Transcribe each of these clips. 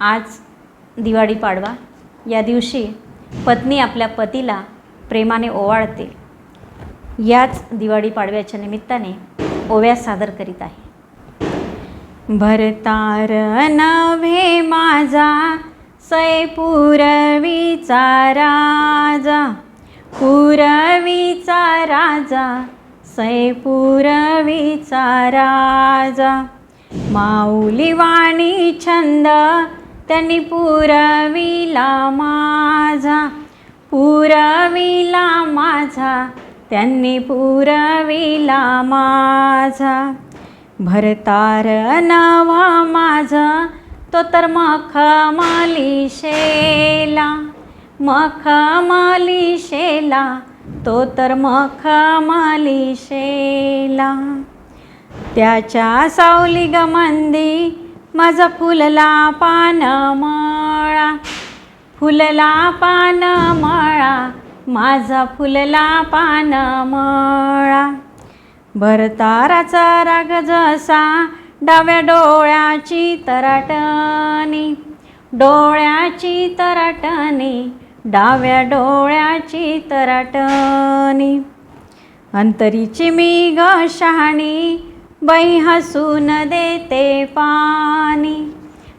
आज दिवाळी पाडवा. या दिवशी पत्नी आपल्या पतीला प्रेमाने ओवाळते. याच दिवाळी पाडव्याच्या निमित्ताने ओव्या सादर करीत आहे. भरतार नव्हे माझा सैपुरवीचा राजा. पुरवीचा राजा सैपुरवीचा राजा. माऊली वाणी छंद त्यांनी पुरविला माझा पुरविला माझा त्यांनी पुरविला माझा. भरतार नवा माझा तो तर मखमाली शेला मखमाली शेला तो तर मखमाली शेला त्याच्या सावली गमंदी माझा फुलला पान मळा फुलला पान मळा माझा फुलला पान मळा. भरताराचा राग जसा डाव्या डोळ्याची तराटणी डोळ्याची तराटणी डाव्या डोळ्याची तराटणी. अंतरीची मी ग शहाणी बाई हसून देते पा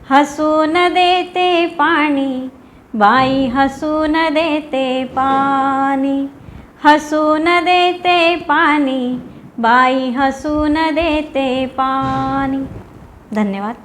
हसून देते पाणी बाई हसून देते पाणी. हसून देते पाणी बाई हसून देते पाणी. धन्यवाद.